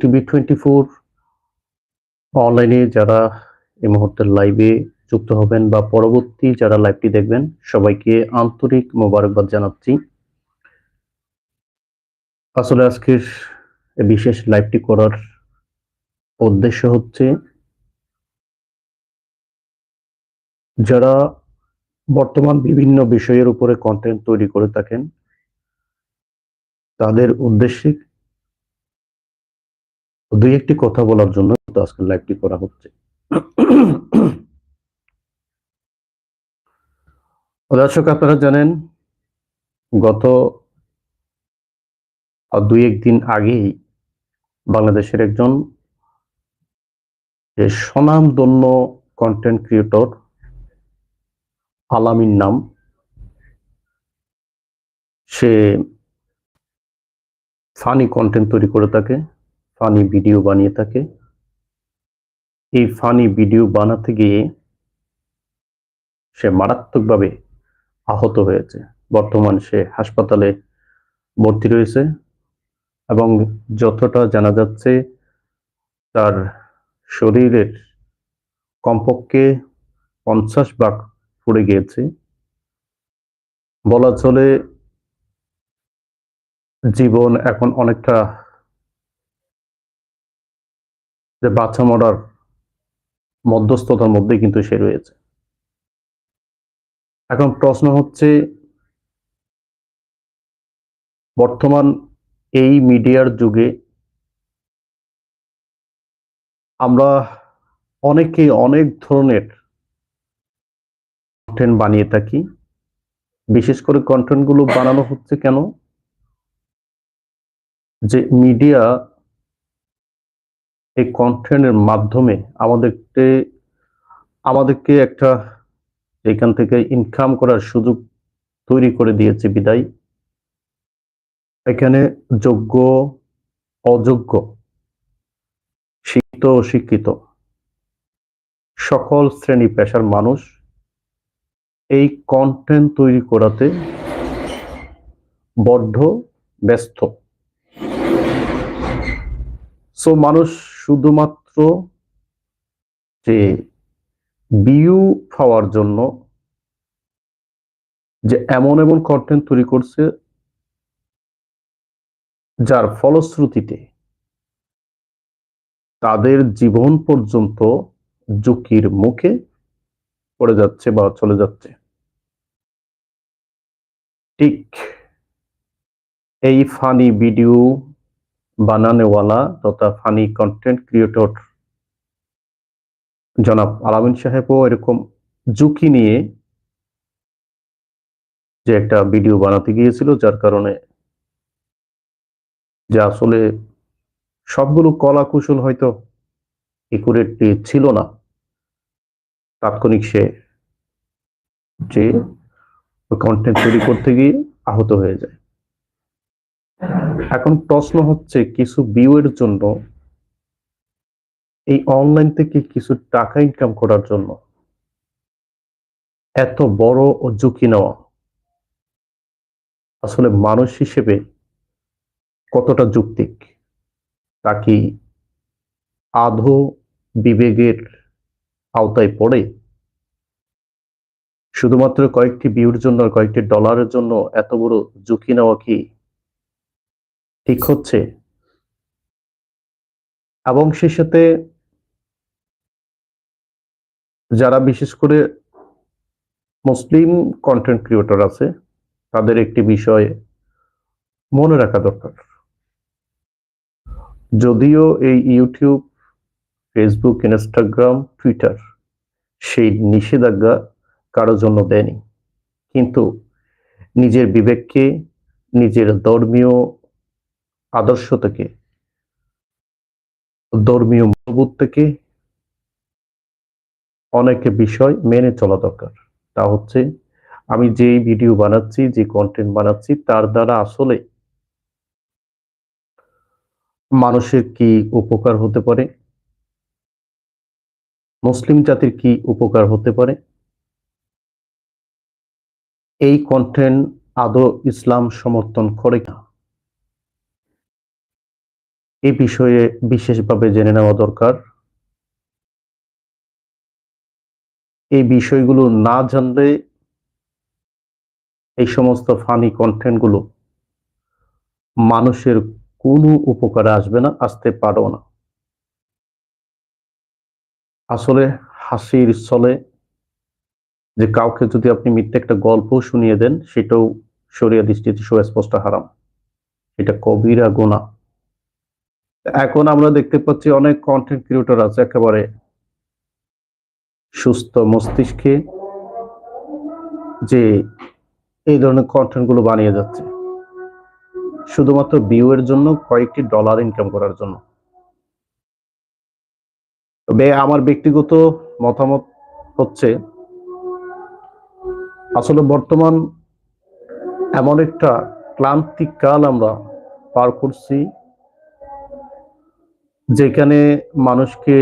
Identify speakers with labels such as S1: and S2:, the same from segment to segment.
S1: TV twenty four অনলাইনে যারা এই মুহূর্তে লাইভে যুক্ত হবেন বা পরবর্তী যারা লাইভটি দেখবেন, সবাইকে আন্তরিক মোবারকবাদ জানাচ্ছি। আসলে আজকের বিশেষ লাইভটি করার উদ্দেশ্য হচ্ছে, যারা বর্তমান বিভিন্ন বিষয়ের উপরে কন্টেন্ট তৈরি করে থাকেন তাদের উদ্দেশ্যে দুই একটি কথা বলার জন্য তো আজকে লাইভটি করা হচ্ছে। দর্শক, আপনারা জানেন, গত দুই একদিন আগেই বাংলাদেশের একজন স্বনামধন্য কন্টেন্ট ক্রিয়েটর আলামিন নাম, সে ফানি কন্টেন্ট তৈরি করে থাকে, ফানি ভিডিও বানিয়ে থাকে। এই ফানি ভিডিও বানাতে গিয়ে সে মারাত্মকভাবে আহত হয়েছে। বর্তমান সে হাসপাতালে ভর্তি রয়েছে এবং যতটা জানা যাচ্ছে, তার শরীরের কমপক্ষে পঞ্চাশ ভাগ পড়ে গিয়েছে। বলা চলে জীবন এখন অনেকটা যে বাচ্চা মরার মধ্যস্থতার মধ্যে কিন্তু সে রয়েছে। এখন প্রশ্ন হচ্ছে, বর্তমান এই মিডিয়ার যুগে আমরা অনেকে অনেক ধরনের কন্টেন্ট বানিয়ে থাকি। বিশেষ করে কন্টেন্টগুলো বানানো হচ্ছে কেন? যে মিডিয়া এই কন্টেন্টের মাধ্যমে আমাদেরকে আমাদেরকে একটা এখান থেকে ইনকাম করার সুযোগ তৈরি করে দিয়েছে বিদায়। এখানে যোগ্য, অযোগ্য, শিক্ষিত, অশিক্ষিত, সকল শ্রেণি পেশার মানুষ এই কন্টেন্ট তৈরি করাতে বড্ড ব্যস্ত। সো মানুষ শুধুমাত্র যে বিউ পাওয়ার জন্য যে এমন এমন কন্টেন্ট তৈরি করছে, যার ফলশ্রুতিতে তাদের জীবন পর্যন্ত ঝুঁকির মুখে পড়ে যাচ্ছে বা চলে যাচ্ছে। ঠিক এই ফানি ভিডিও বানানেওয়ালা তথা ফানি কন্টেন্ট ক্রিয়েটর জনাব আলামিন সাহেবও এরকম ঝুঁকি নিয়ে যে একটা ভিডিও বানাতে গিয়েছিল, যার কারণে যে আসলে সবগুলো কলা কুশল হয়তো একুরেটলি ছিল না। তাৎক্ষণিক সে যে কন্টেন্ট তৈরি করতে গিয়ে আহত হয়ে যায়। এখন প্রশ্ন হচ্ছে কিছু ভিউয়ের জন্য এই অনলাইন থেকে কিছু টাকা ইনকাম করার জন্য এত বড় ও ঝুঁকি নেওয়া। আসলে মানুষ হিসেবে কতটা যুক্তিক তা কি আধো বিবেকের আওতায় পড়ে? শুধুমাত্র কয়েকটি ভিউর জন্য কয়েকটি ডলারের জন্য এত বড় ঝুঁকি নেওয়া কি ঠিক হচ্ছে। এবং সে সাথে যারা বিশেষ করে মুসলিম কন্টেন্ট ক্রিয়েটর আছে, তাদের একটি বিষয় মনে রাখা দরকার। যদিও এই ইউটিউব ফেসবুক ইনস্টাগ্রাম টুইটার সেই নিষেধাজ্ঞা কারোর জন্য দেয়নি। কিন্তু নিজের বিবেককে, নিজের ধর্মীয় আদর্শ থেকে ধর্মীয় মূলবোধ থেকে অনেক বিষয় মেনে চলা দরকার। তা হচ্ছে, আমি যেই ভিডিও বানাচ্ছি, যে কন্টেন্ট বানাচ্ছি, তার দ্বারা আসলে মানুষের কি উপকার হতে পারে? মুসলিম জাতির কি উপকার হতে পারে? এই কন্টেন্ট আদৌ ইসলাম সমর্থন করে না এই বিষয়ে বিশেষভাবে জেনে নেওয়া দরকার। এই বিষয়গুলো না জানলে এই সমস্ত ফানি কন্টেন্টগুলো মানুষের কোনো উপকারে আসবে না, আসতে পারো না। আসলে হাসির ছলে যে কাউকে যদি আপনি মিথ্যে একটা গল্প শুনিয়ে দেন, সেটাও সরিয়া দৃষ্টিতে সুস্পষ্ট হারাম। এটা কবিরা গোনা এখন আমরা দেখতে পাচ্ছি অনেক কন্টেন্ট ক্রিয়েটর আছে, একেবারে সুস্থ মস্তিষ্কে যে এই ধরনের কন্টেন্টগুলো বানিয়ে যাচ্ছে। শুধুমাত্র ভিউ এর জন্য, কয়েকটি ডলার ইনকাম করার জন্য। তবে আমার ব্যক্তিগত মতামত হচ্ছে, আসলে বর্তমান এমন একটা ক্লান্তিক কাল আমরা পার করছি যেখানে মানুষকে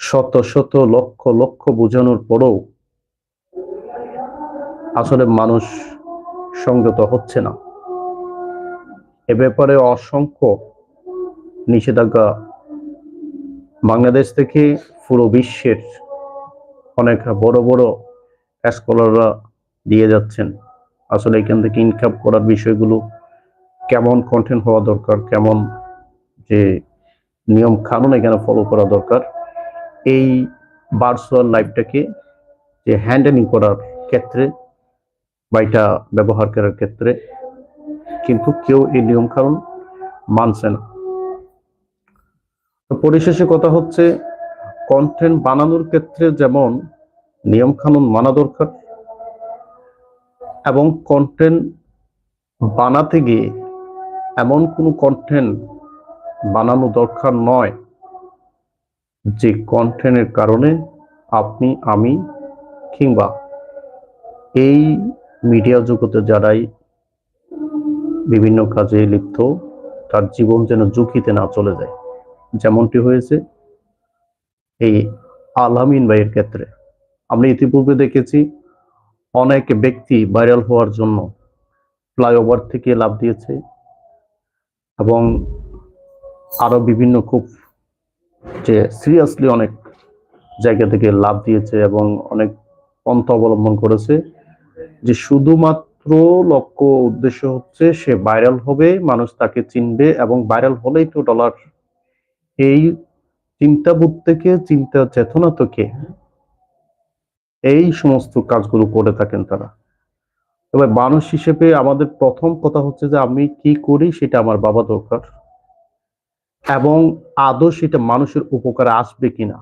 S1: শত শত লক্ষ লক্ষ বোঝানোর পরেও আসলে মানুষ সংযত হচ্ছে না। এ ব্যাপারে অসংখ্য নিষেধাজ্ঞা বাংলাদেশ থেকে পুরো বিশ্বের অনেক বড় বড় স্কলাররা দিয়ে যাচ্ছেন। আসলে এখান থেকে ইনকাম করার বিষয়গুলো কেমন কন্টেন্ট হওয়া দরকার, কেমন যে নিয়ম কানুন এখানে ফলো করা দরকার। এই ভার্চুয়াল লাইফটাকে যে হ্যান্ডেলিং করার ক্ষেত্রে বা এটা ব্যবহার করার ক্ষেত্রে কিন্তু কেউ এই নিয়ম কানুন মানছে না। পরিশেষে কথা হচ্ছে কন্টেন্ট বানানোর ক্ষেত্রে যেমন নিয়ম কানুন মানা দরকার এবং কন্টেন্ট বানাতে গিয়ে এমন কোনো কন্টেন্ট বানানো দরকার নয়। যে কন্টেন্টের কারণে আপনি, আমি কিংবা এই মিডিয়া জগতে যারাই বিভিন্ন কাজে লিপ্ত, তার জীবন যেন ঝুঁকিতে না চলে যায়। যেমনটি হয়েছে এই আলামিন ভাইয়ের ক্ষেত্রে। আমরা ইতিপূর্বে দেখেছি অনেক ব্যক্তি ভাইরাল হওয়ার জন্য ফ্লাইওভার থেকে লাভ দিয়েছে এবং আরও বিভিন্ন খুব যে সিরিয়াসলি অনেক জায়গা থেকে লাভ দিয়েছে এবং অনেক পন্থা অবলম্বন করেছে, যে শুধুমাত্র লক্ষ্য উদ্দেশ্য হচ্ছে সে ভাইরাল হবে, মানুষ তাকে চিনবে এবং ভাইরাল হলেই তো ডলার এই চিন্তাবোধ থেকে, চিন্তা চেতনা থেকে এই সমস্ত কাজগুলো করে থাকেন তারা। তবে মানুষ হিসেবে আমাদের প্রথম কথা হচ্ছে যে আমি কি করি সেটা আমার বাবা দরকার। এবং আদৌ সেটা মানুষের উপকারে আসবে কিনা,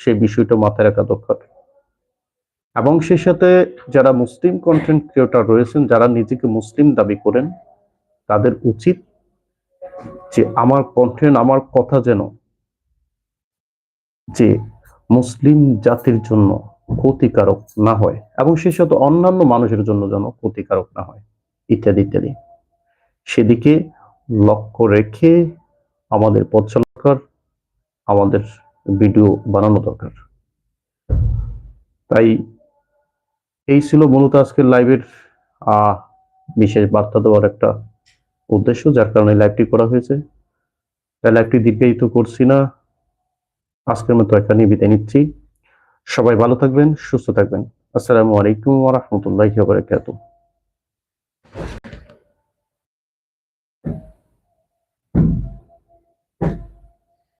S1: সে বিষয়টা মাথায় রাখা দরকার। এবং সে সাথে যারা মুসলিম কন্টেন্ট ক্রিয়েটর রয়েছেন, যারা নিজেকে মুসলিম দাবি করেন, তাদের উচিত যে আমার কন্টেন্ট আমার কথা যেন যে মুসলিম জাতির জন্য ক্ষতিকারক না হয় এবং সে সাথে অন্যান্য মানুষের জন্য যেন ক্ষতিকারক না হয়, ইত্যাদি ইত্যাদি। সেদিকে লক্ষ্য রেখে আমাদের পথ চলা দরকার, আমাদের ভিডিও বানানো দরকার। তাই এই ছিল মূলত আজকের লাইভের বিশেষ বার্তা দেওয়ার একটা উদ্দেশ্য, যার কারণে লাইভটি করা হয়েছে। তাই লাইভটি দীর্ঘায়িত করছি না। আজকের মতো এখানে বিদায় নিচ্ছি। সবাই ভালো থাকবেন, সুস্থ থাকবেন। আসসালামু আলাইকুম ওয়া বারাকাতুহু।